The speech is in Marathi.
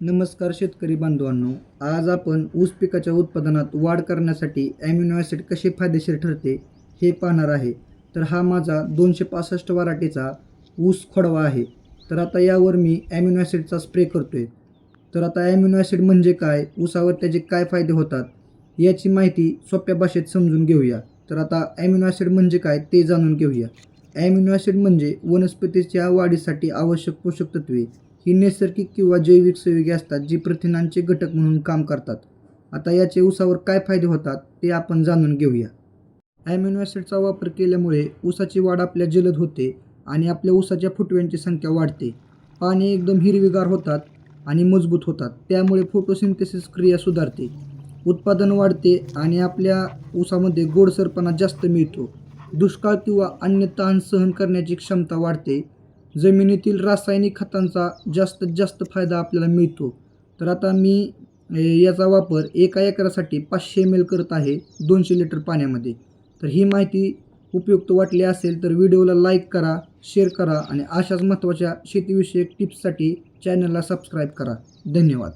नमस्कार शेतकरी बांधवांनो आज आपण ऊस पिकाच्या उत्पादनात वाढ करण्यासाठी ॲम्युनो ॲसिड कसे फायदेशीर ठरते हे पाहणार आहे. तर हा माझा दोनशे पासष्ट वराटीचा ऊस खोडवा आहे. तर आता यावर मी ॲम्युनो ॲसिडचा स्प्रे करतो आहे तर आता ॲम्युनो ॲसिड म्हणजे काय ऊसावर त्याचे काय फायदे होतात याची माहिती सोप्या भाषेत समजून घेऊया. तर आता ॲम्युनो ॲसिड म्हणजे काय ते जाणून घेऊया. ॲम्युनो ॲसिड म्हणजे वनस्पतीच्या वाढीसाठी आवश्यक पोषक तत्वे. ही नैसर्गिक किंवा जैविक संयुगे असतात जी प्रथिनांचे घटक म्हणून काम करतात. आता याचे ऊसावर काय फायदे होतात ते आपण जाणून घेऊया. ॲम्युनो ॲसिडचा वापर केल्यामुळे ऊसाची वाढ आपल्या जलद होते आणि आपल्या ऊसाच्या फुटव्यांची संख्या वाढते. पाने एकदम हिरवीगार होतात आणि मजबूत होतात. त्यामुळे फोटोसिंथेसिस क्रिया सुधारते. उत्पादन वाढते आणि आपल्या ऊसामध्ये गोडसरपणा जास्त मिळतो. दुष्काळ किंवा अन्य ताण सहन करण्याची क्षमता वाढते. जमिनीतील रासायनिक खतांचा जास्तीत जास्त फायदा आपल्याला मिळतो. तर आता मी याचा वापर एका एकरासाठी पाचशे एम एल करत आहे दोनशे लिटर पाण्यामध्ये. तर ही माहिती उपयुक्त वाटली असेल तर व्हिडिओला लाईक करा शेअर करा आणि अशाच महत्त्वाच्या शेतीविषयक टिप्ससाठी चॅनलला सबस्क्राईब करा. धन्यवाद.